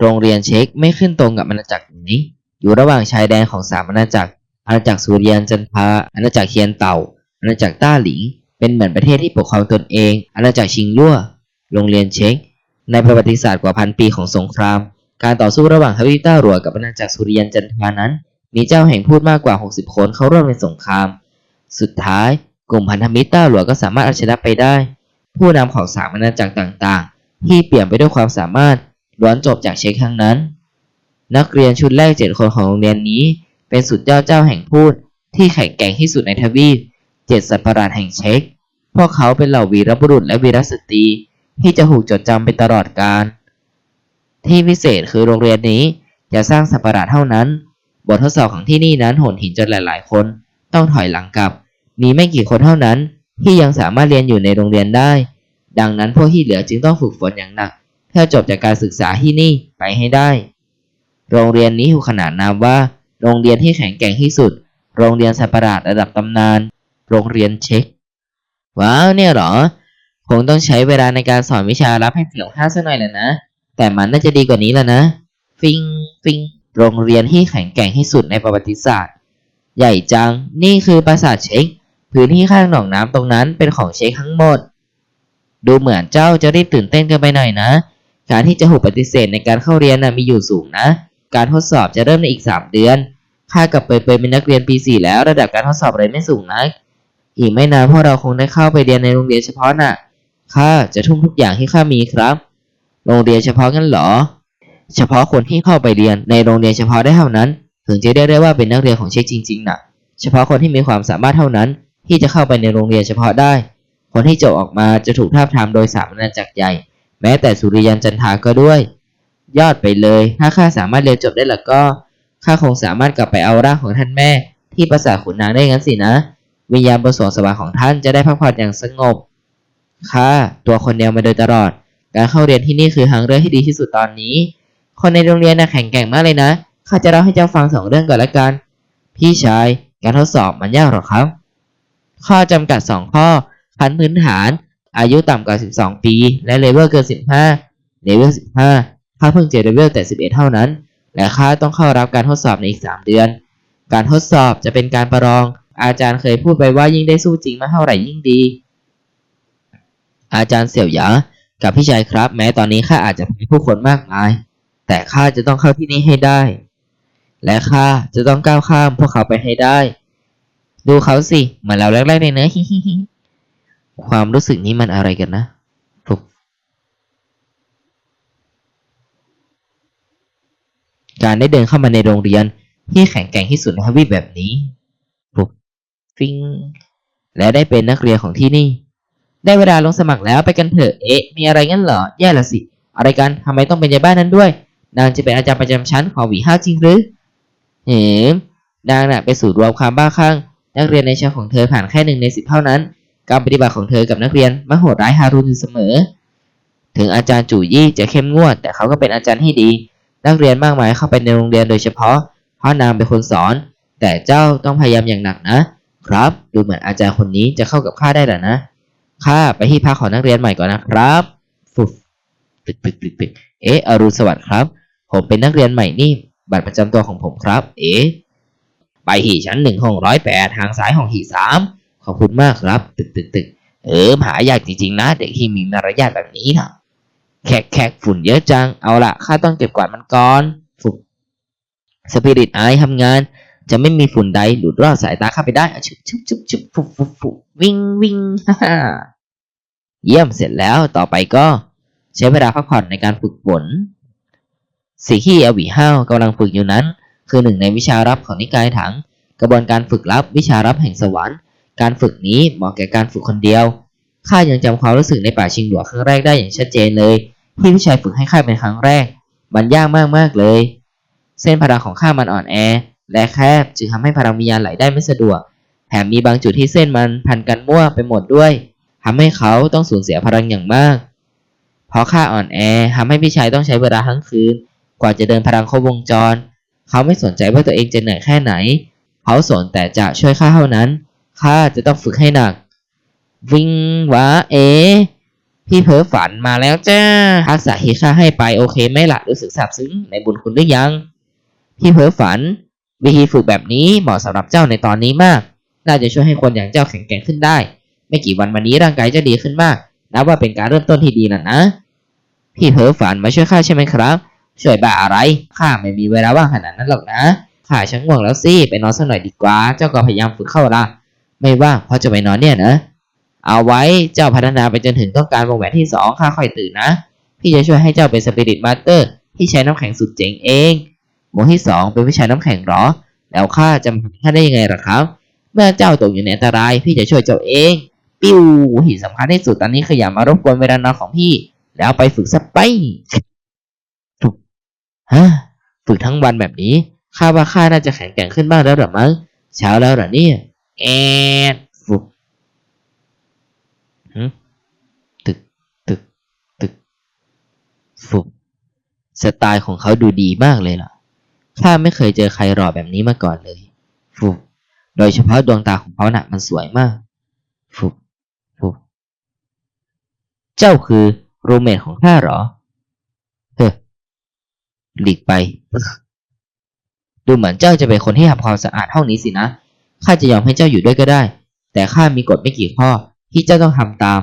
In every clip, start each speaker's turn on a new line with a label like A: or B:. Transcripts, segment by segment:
A: โรงเรียนเช็คไม่ขึ้นตรงกับอาณาจักรนี้อยู่ระหว่างชายแดนของสามอาณาจักร อาณาจักรสุริยันจันทราอาณาจักรเคียนเต่า อาณาจักรต้าหลิง เป็นเหมือนประเทศที่ปกครองตนเอง อาณาจักรชิงลั่ว โรงเรียนเช็คในประวัติศาสตร์กว่าพันปีของสงคราม การต่อสู้ระหว่างทวีปต้าหลัวกับอาณาจักรสุริยันจันทรานั้น มีเจ้าแห่งพูดมากกว่า 60 คนเข้าร่วมในสงคราม สุดท้ายกลุ่มพันธมิตรต้าหลัวก็สามารถเอาชนะไปได้ ผู้นำของสามอาณาจักรต่างๆ ที่เปลี่ยนไปด้วยความสามารถ ล้วนจบจากเช็คทั้งนั้น นักเรียนชุดแรกเจ็ดคนของโรงเรียนนี้ เป็นสุดยอดเจ้าแห่งพูด ที่แข็งแกร่งที่สุดในทวีปเจ็ดสัตว์ประหลาดแห่งเช็ค พวกเขาเป็นเหล่าวีรบุรุษและวีรสตรีที่จะถูกจดจำไปตลอดกาลที่พิเศษคือโรงเรียนนี้จะสร้างสัตว์ประหลาดเท่านั้น บททดสอบของที่นี่นั้นโหดหินจนหลาย ๆ คนต้องถอยหลังกลับ มีไม่กี่คนเท่านั้นที่ยังสามารถเรียนอยู่ในโรงเรียนได้ ดังนั้นพวกที่เหลือจึงต้องฝึกฝนอย่างหนัก เพื่อจบจากการศึกษาที่นี่ไปให้ได้ โรงเรียนนี้ถูกขนานนามว่า โรงเรียนที่แข็งแกร่งที่สุด โรงเรียนสัปราดระดับตำนาน โรงเรียนเช็ค ว้าวเนี่ยหรอ คงต้องใช้เวลาในการสอนวิชารับให้เสียงข้าสักหน่อยแหละนะ แต่มันน่าจะดีกว่านี้แล้วนะ ฟิง ฟิง โรงเรียนที่แข็งแกร่งที่สุดในประวัติศาสตร์ ใหญ่จัง นี่คือปราสาทเช็ค พื้นที่ข้างหนองน้ำตรงนั้นเป็นของเช็คทั้งหมดดูเหมือนเจ้าจะรีบตื่นเต้นเกินไปหน่อยนะ การที่จะถูกปฏิเสธในการเข้าเรียนนะมีอยู่สูงนะ การทดสอบจะเริ่มในอีก 3 เดือนข้ากับเปยเปยเป็นนักเรียนปี 4 แล้วระดับการทดสอบเลยไม่สูงนัก อีกไม่นานพวกเราคงได้เข้าไปเรียนในโรงเรียนเฉพาะน่ะข้าจะทุ่มทุกอย่างที่ข้ามีครับ โรงเรียนเฉพาะงั้นเหรอ เฉพาะคนที่เข้าไปเรียนในโรงเรียนเฉพาะได้เท่านั้น ถึงจะเรียกได้ว่าเป็นนักเรียนของเชคจริงๆน่ะ เฉพาะคนที่มีความสามารถเท่านั้น ที่จะเข้าไปในโรงเรียนเฉพาะได้ คนที่จบออกมาจะถูกทาบทามโดยสามอาณาจักรใหญ่ แม้แต่สุริยันจันทาก็ด้วย ยอดไปเลย ถ้าข้าสามารถเรียนจบได้แล้วก็ข้าคงสามารถกลับไปเอาร่างของท่านแม่ ที่ปราสาทขุนนางได้งั้นสินะ วิญญาณบนสวงสวรรค์ของท่านจะได้พักผ่อนอย่างสงบข้าตัวคนเดียวมาโดยตลอด การเข้าเรียนที่นี่คือทางเลือกที่ดีที่สุดตอนนี้ คนในโรงเรียนน่ะแข็งแกร่งมากเลยนะข้าจะเล่าให้เจ้าฟังสองเรื่องก่อนละกัน พี่ชาย การทดสอบมันยากหรอครับ ข้อจำกัด2ข้อขั้นพื้นฐาน อายุต่ำกว่า 12 ปี และเลเวลเกิน 15 เลเวล 15ข้าเพิ่งเจอเลเวลแต่ 11 เท่านั้น และข้าต้องเข้ารับการทดสอบในอีก 3 เดือน การทดสอบจะเป็นการประลอง อาจารย์เคยพูดไปว่ายิ่งได้สู้จริงมากเท่าไหร่ยิ่งดี อาจารย์เสี่ยวหยา กับพี่ชายครับ แม้ตอนนี้ข้าอาจจะมีผู้คนมากมาย แต่ข้าจะต้องเข้าที่นี่ให้ได้ และข้าจะต้องก้าวข้ามพวกเขาไปให้ได้ ดูเขาสิเหมือนเราแรกๆเลยเนอะฮิฮิฮิ ความรู้สึกนี้มันอะไรกันนะฟุบการได้เดินเข้ามาในโรงเรียนที่แข็งแกร่งที่สุดในทวีปแบบนี้ฟุบฟิงและได้เป็นนักเรียนของที่นี่ ได้เวลาลงสมัครแล้วไปกันเถอะ เอ๊ะ มีอะไรงั้นเหรอ แย่ละสิ อะไรกันทำไมต้องเป็นยายบ้านนั้นด้วย นางจะเป็นอาจารย์ประจำชั้นของหวีห้าจริงหรือ เห็มนางน่ะไปสู่รวมความบ้าคลั่งนักเรียนในชั้นของเธอผ่านแค่หนึ่งในสิบเท่านั้น การปฏิบัติของเธอกับนักเรียนมักโหดร้ายฮารุนอยู่เสมอ ถึงอาจารย์จู่ยี่จะเข้มงวด แต่เขาก็เป็นอาจารย์ที่ดี นักเรียนมากมายเข้าไปในโรงเรียนโดยเฉพาะ เพราะนางเป็นคนสอน แต่เจ้าต้องพยายามอย่างหนักนะ ครับ ดูเหมือนอาจารย์คนนี้จะเข้ากับข้าได้แล้วนะข้าไปที่พักของนักเรียนใหม่ก่อนนะครับฟุบตึกตึกตึกตึกเอ๊ะอรุณสวัสดิ์ครับ ผมเป็นนักเรียนใหม่นี่ บัตรประจำตัวของผมครับ เอ๊ะไปหีชั้นหนึ่งห้องร้อยแปดทางซ้ายห้องหีสาม ขอบคุณมากครับ ตึกตึกตึกเออหายากจริงๆนะ เด็กที่มีมารยาทแบบนี้นะแขกแขกฝุ่นเยอะจัง เอาละข้าต้องเก็บกวาดมันก่อนฟุบสปิริตไอทำงาน จะไม่มีฝุ่นใดหลุดรอดสายตาข้าไปได้ชุบชุบชุบชุบฟุบฟุบฟุบวิ่งวิ่งฮ่าเยี่ยมเสร็จแล้วต่อไปก็ ใช้เวลาพักผ่อนในการฝึกฝนสิ่งที่อวีห้าวกำลังฝึกอยู่นั้น คือหนึ่งในวิชารับของนิกายถัง กระบวนการฝึกลับวิชารับแห่งสวรรค์ การฝึกนี้เหมาะแก่การฝึกคนเดียว ข้ายังจำความรู้สึกในป่าชิงหลัวครั้งแรกได้อย่างชัดเจนเลย ที่พี่ชายฝึกให้ข้าเป็นครั้งแรก มันยากมากๆเลย เส้นพลังของข้ามันอ่อนแอ และแคบจึงทำให้พลังวิญญาณไหลได้ไม่สะดวก แถมมีบางจุดที่เส้นมันพันกันมั่วไปหมดด้วยทำให้เขาต้องสูญเสียพลังอย่างมาก เพราะข้าอ่อนแอทำให้พี่ชายต้องใช้เวลาทั้งคืน กว่าจะเดินพลังครบวงจร เขาไม่สนใจว่าตัวเองจะเหนื่อยแค่ไหน เขาสนแต่จะช่วยข้าเท่านั้น ข้าจะต้องฝึกให้หนัก วิ่งวะเอ พี่เพ้อฝันมาแล้วจ้าทักษะที่ข้าให้ไปโอเคไหมล่ะรู้สึกซาบซึ้งในบุญคุณหรือยัง พี่เพ้อฝัน วิธีฝึกแบบนี้เหมาะสำหรับเจ้าในตอนนี้มาก น่าจะช่วยให้คนอย่างเจ้าแข็งแกร่งขึ้นได้ ไม่กี่วันวันนี้ร่างกายจะดีขึ้นมากนับว่าเป็นการเริ่มต้นที่ดีแล้วนะ พี่เพ้อฝันมาช่วยข้าใช่ไหมครับช่วยบ้าอะไรข้าไม่มีเวลาว่างขนาดนั้นหรอกนะข้าช่างง่วงแล้วสิไปนอนสักหน่อยดีกว่า เจ้าก็พยายามฝึกเข้าละ ไม่ว่างเพราะจะไปนอนเนี่ยนะ เอาไว้เจ้าพัฒนาไปจนถึงต้องการวงแหวนที่สองข้าค่อยตื่นนะ พี่จะช่วยให้เจ้าเป็นสปิริตมาสเตอร์ที่ใช้น้ำแข็งสุดเจ๋งเองวงที่สองเป็นวิชาน้ำแข็งเหรอ แล้วข้าจะมาให้ได้ยังไงล่ะครับ เมื่อเจ้าตกอยู่ในอันตราย พี่จะช่วยเจ้าเอง ปิ้วหินสำคัญที่สุดตอนนี้คืออย่ามารบกวนเวลานอนของพี่ แล้วไปฝึกซะไปถูกฮะฝึกทั้งวันแบบนี้ข้าว่าข้าน่าจะแข็งแกร่งขึ้นบ้างแล้วหรือมั้งเช้าแล้วหรอเนี่ย แอดฝึกหึตึก ตึก ตึกฝึกสไตล์ของเขาดูดีมากเลยล่ะ ข้าไม่เคยเจอใครหล่อแบบนี้มาก่อนเลยฝึกโดยเฉพาะดวงตาของเขาหนะมันสวยมากฝึกฝึกเจ้าคือรูเมทของข้าเหรอ เฮ้อหลีกไป ดูเหมือนเจ้าจะเป็นคนที่ทำความสะอาดห้องนี้สินะ ข้าจะยอมให้เจ้าอยู่ด้วยก็ได้ แต่ข้ามีกฎไม่กี่ข้อที่เจ้าต้องทำตาม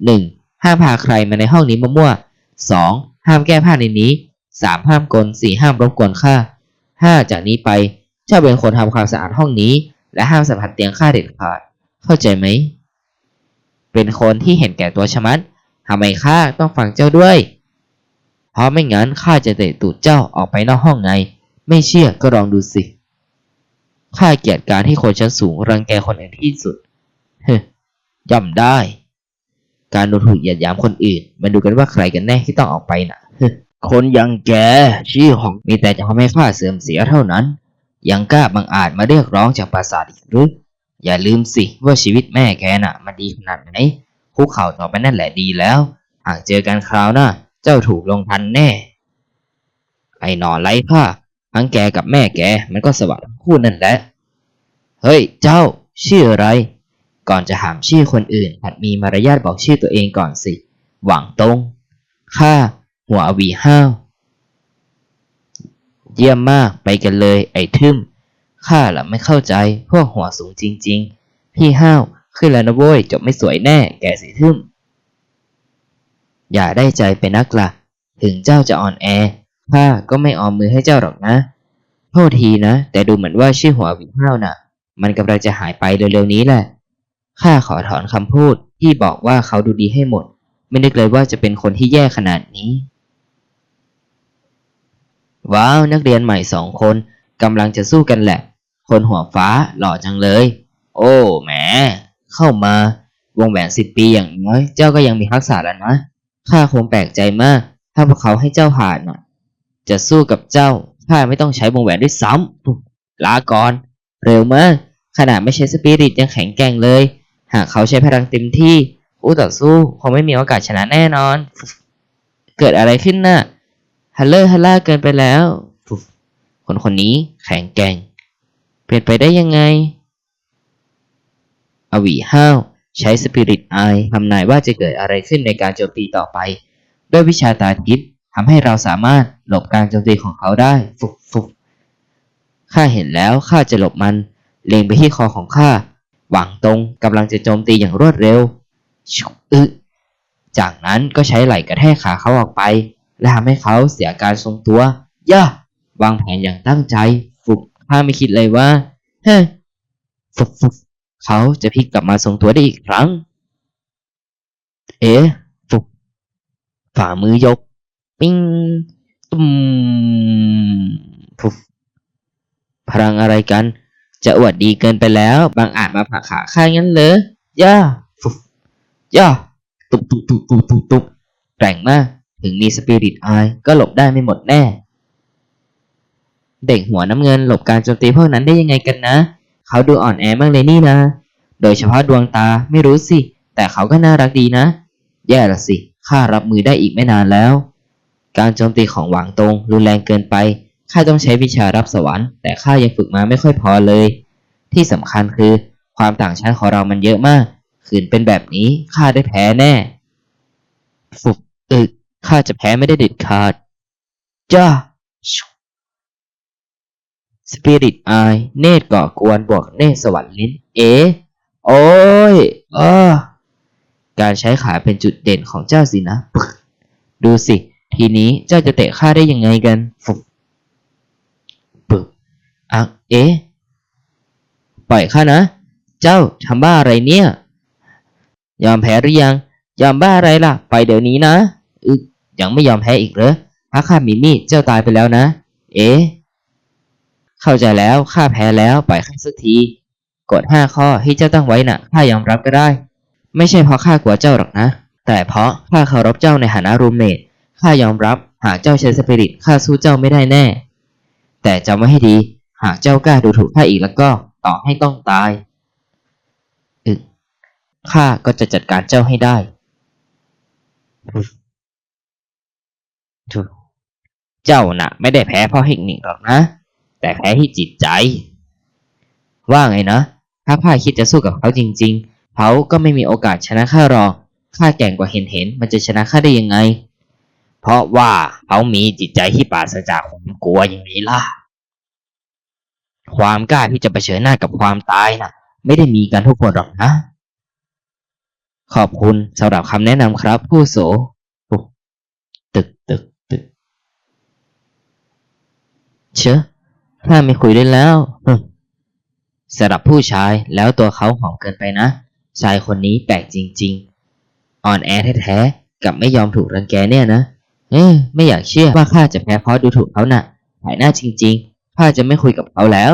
A: 1. ห้ามพาใครมาในห้องนี้มั่วๆ 2. ห้ามแก้ผ้าในนี้ 3. ห้ามกล 4. ห้ามรบกวนข้า 5. จากนี้ไปเจ้าเป็นคนทำความสะอาดห้องนี้ และห้ามสัมผัสเตียงข้าเด็ดขาด เข้าใจไหม เป็นคนที่เห็นแก่ตัวชะมัดทำไมข้าต้องฟังเจ้าด้วย เพราะไม่งั้นข้าจะเตะตูดเจ้าออกไปนอกห้องไง ไม่เชื่อก็ลองดูสิ ข้าเกลียดการที่คนชั้นสูงรังแกคนอื่นที่สุดเฮ้ยย่อมได้ การดูถูกเหยียดหยามคนอื่น มาดูกันว่าใครกันแน่ที่ต้องออกไปน่ะคนอย่างแกชื่อของมีแต่จะทำให้ข้าเสื่อมเสียเท่านั้น ยังกล้าบังอาจมาเรียกร้องจากปราสาทอีกหรือ อย่าลืมสิว่าชีวิตแม่แกน่ะ มันดีขนาดไหนคุกเข่าต่อไปนั่นแหละดีแล้ว หากเจอกันคราวหน้า เจ้าถูกลงทันแน่ ไอ้หนอนไร้ผ้า ทั้งแกกับแม่แกมันก็สวัสดิ์ทั้งคู่นั่นแหละ เฮ้ย เจ้า ชื่ออะไร ก่อนจะถามชื่อคนอื่นหัดมีมารยาทบอกชื่อตัวเองก่อนสิ หวังตงข้าหัววีห้าว เยี่ยมมากไปกันเลย ไอ้ทึมข้าล่ะไม่เข้าใจพวกหัวสูงจริง ๆ พี่ห้าวขึ้นแล้วนะโว้ยจบไม่สวยแน่แกสิทึมอย่าได้ใจไปนักละ่ะ ถึงเจ้าจะอ่อนแอ ข้าก็ไม่ออมมือให้เจ้าหรอกนะ โทษทีนะ แต่ดูเหมือนว่าชื่อหัววิห้าวน่ะ มันกำลังจะหายไปเร็วๆนี้แหละ ข้าขอถอนคำพูดที่บอกว่าเขาดูดีให้หมด ไม่นึกเลยว่าจะเป็นคนที่แย่ขนาดนี้ ว้าวนักเรียนใหม่สองคนกำลังจะสู้กันแหละ คนหัวฟ้าหล่อจังเลย โอ้แหม เข้ามาวงแหวนสิบปีอย่างน้อย เจ้าก็ยังมีทักษะแล้วนะ ข้าคงแปลกใจมาก ถ้าพวกเขาให้เจ้าผ่านน่ะ จะสู้กับเจ้าข้าไม่ต้องใช้วงแหวนด้วยซ้ำลาก่อน เร็วมากขนาดไม่ใช่สปิริตยังแข็งแกร่งเลย หากเขาใช้พลังเต็มที่คู่ต่อสู้คงไม่มีโอกาสชนะแน่นอน เกิดอะไรขึ้นน่ะฮัลเลอร์ฮัลล่าเกินไปแล้วคนคนนี้แข็งแกร่ง เปลี่ยนไปได้ยังไง อวีห้าวใช้สปิริตไอทำนายว่าจะเกิดอะไรขึ้นในการโจมตีต่อไป ด้วยวิชาตาทิพย์ ทำให้เราสามารถหลบการโจมตีของเขาได้ ฟุกฟุกข้าเห็นแล้วข้าจะหลบมัน เล็งไปที่คอของข้า หวังตรงกำลังจะโจมตีอย่างรวดเร็วชุกอึจากนั้นก็ใช้ไหล่กระแทกขาเขาออกไป และทำให้เขาเสียการทรงตัว ย่าวางแผนอย่างตั้งใจ ฟุกข้าไม่คิดเลยว่า เฮ้ฟุกฟุกเขาจะพลิกกลับมาทรงตัวได้อีกครั้ง เอ๊ะฟุกฝ่ามือยก ปิ้งตุ้มฟุกพลังอะไรกัน จะอวดดีเกินไปแล้ว บางอาจมาผลักขาข้างั้นเลยย่าฟุบย่าตุบตุบตุบตุบตุบตุบแกร่งมาก ถึงมีสปิริตอายก็หลบได้ไม่หมดแน่ เด็กหัวน้ำเงินหลบการโจมตีพวกนั้นได้ยังไงกันนะ เขาดูอ่อนแอมากเลยนี่นะ โดยเฉพาะดวงตาไม่รู้สิ แต่เขาก็น่ารักดีนะ แย่ละสิข้ารับมือได้อีกไม่นานแล้ว การโจมตีของหวังตรงรุนแรงเกินไป ข้าต้องใช้วิชารับสวรรค์ แต่ข้ายังฝึกมาไม่ค่อยพอเลย ที่สำคัญคือ ความต่างชั้นของเรามันเยอะมาก ขืนเป็นแบบนี้ข้าได้แพ้แน่ฟุบอึกข้าจะแพ้ไม่ได้เด็ดขาด จ้าสปิริตอาย เนตรก่อกวนบวกเนตรสวรรค์ลิ้น เอ๋โอ้ยอ้อการใช้ขาเป็นจุดเด่นของเจ้าสินะ ดูสิ ทีนี้เจ้าจะเตะข้าได้ยังไงกันฟุบปึ๊บอะเอ๊ะปล่อยข้านะ เจ้าทำบ้าอะไรเนี่ย ยอมแพ้หรือยัง ยอมบ้าอะไรล่ะ ไปเดี๋ยวนี้นะอึกยังไม่ยอมแพ้อีกเหรอถ้าข้ามีมีดเจ้าตายไปแล้วนะ เอ๊ะเข้าใจแล้วข้าแพ้แล้วปล่อยข้าสักทีกฎห้าข้อที่เจ้าตั้งไว้น่ะข้ายอมรับก็ได้ ไม่ใช่เพราะข้ากลัวเจ้าหรอกนะ แต่เพราะข้าเคารพเจ้าในฐานะรูมเมท ข้ายอมรับหากเจ้าใช้สปิริตข้าสู้เจ้าไม่ได้แน่ แต่จำไว้ให้ดี หากเจ้ากล้าดูถูกข้าอีกแล้วก็ต่อให้ต้องตายอึกข้าก็จะจัดการเจ้าให้ได้ทุเจ้าน่ะ ไม่ได้แพ้เพราะเทคนิคหรอกนะ แต่แพ้ที่จิตใจ ว่าไงนะ ถ้าข้าคิดจะสู้กับเขาจริง ๆเขาก็ไม่มีโอกาสชนะข้าหรอกข้าแก่งกว่าเห็นเห็นมันจะชนะข้าได้ยังไง เพราะว่าเขามีจิตใจที่ปราศจากความกลัวอย่างนี้ล่ะ ความกล้าที่จะเผชิญหน้ากับความตายน่ะ ไม่ได้มีกันทุกคนหรอกนะ ขอบคุณสำหรับคำแนะนำครับ ผู้โสตึกตึกตึก เชอะถ้าไม่คุยได้แล้วสำหรับผู้ชายแล้วตัวเขาหอมเกินไปนะ ชายคนนี้แปลกจริง ๆ อ่อนแอแท้ๆกับไม่ยอมถูกรังแกเนี่ยนะ เออ ไม่อยากเชื่อว่าข้าจะแพ้เพราะดูถูกเขาน่ะหายหน้าจริง ๆ ข้าจะไม่คุยกับเขาแล้ว